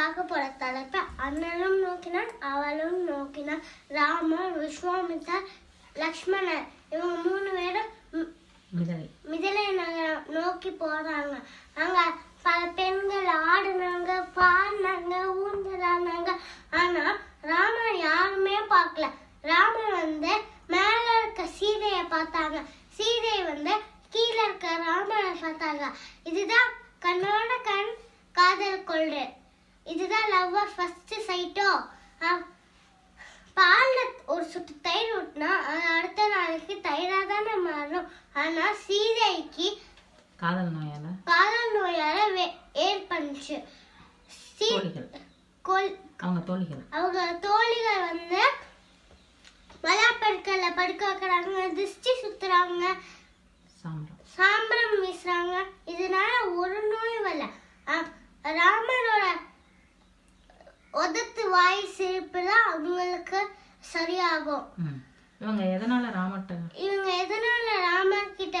பார்க்க போற தலைப்பு அண்ணனும் நோக்கினான் அவளும் நோக்கினான். ராமர் விஸ்வாமித்தர் லக்ஷ்மணர் இவங்க மூணு பேரும் மிதலை. நகரம் நோக்கி போறாங்க. அங்க பல பெண்கள் ஆடுனாங்க பாடினாங்க ஊஞ்சலானாங்க ஆனா ராமர் யாருமே பார்க்கல. ராமர் வந்து மேல இருக்க சீதைய பார்த்தாங்க. சீதை வந்து கீழே இருக்க ராமரை பார்த்தாங்க. இதுதான் கண்ணோட கண் காதல் கொள்று இதுதான் லவ் ஃபர்ஸ்ட் சைட்டோ பால்ல ஒரு சொட்டு தயிர் ஊட்டினா அடுத்த நாளைக்கு தயிரா தானே மாறும் ஆனா சீதைக்கு காதல் நோயால? காதல் நோயால ஏற்பட்டுச்சு. அவங்க தோழிகள். அவங்க தோழிகள் வந்து மலாப்படுக்கல படுக்க வைக்கிறாங்க திருஷ்டி சுத்துறாங்க. சாம்பரம் வாய் சிரிப்பு தான் அவங்களுக்கு சரியாகும். இவங்க எதனால ராமட்ட இவங்க எதனால ராமர் கிட்ட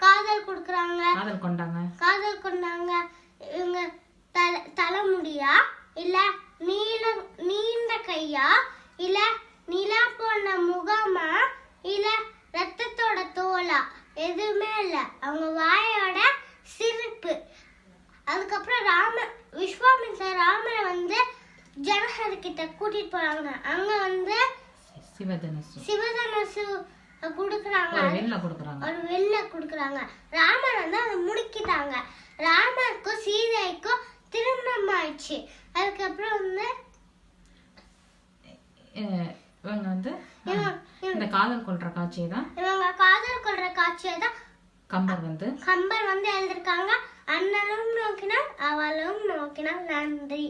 காதல் கொடுக்குறாங்க? காதல் கொண்டாங்க. காதல் கொண்டாங்க. இவங்க தலை தலைமுடியா? இல்ல நீல நீண்ட கையா? இல்ல நிலா போன முகமா? இல்ல ரத்தத்தோட தோலா? எதுவுமே இல்ல. அவங்க வாயோட சிரிப்பு அதுக்கப்புறம் ராம விஸ்வாமித்திர ராமரை வந்து ஜனகர் கிட்ட கூட்டிட்டு போறாங்க. அங்க வந்து சிவதனுசு. சிவதனுசு கொடுக்குறாங்க. ஒரு வெள்ள கொடுக்குறாங்க. ஒரு வெள்ளை கொடுக்குறாங்க. ராமர் வந்து அதை முடிக்கிட்டாங்க. ராமருக்கும் சீதைக்கும் திருமணம் ஆயிடுச்சு. அதுக்கப்புறம் வந்து இவங்க வந்து இந்த காதல் கொள்ற காட்சியை தான் இவங்க காதல் கொள்ற காட்சியை தான் கம்பர் வந்து கம்பர் வந்து எழுதிருக்காங்க அண்ணனும் நோக்கினான் அவளும் நோக்கினான் நன்றி.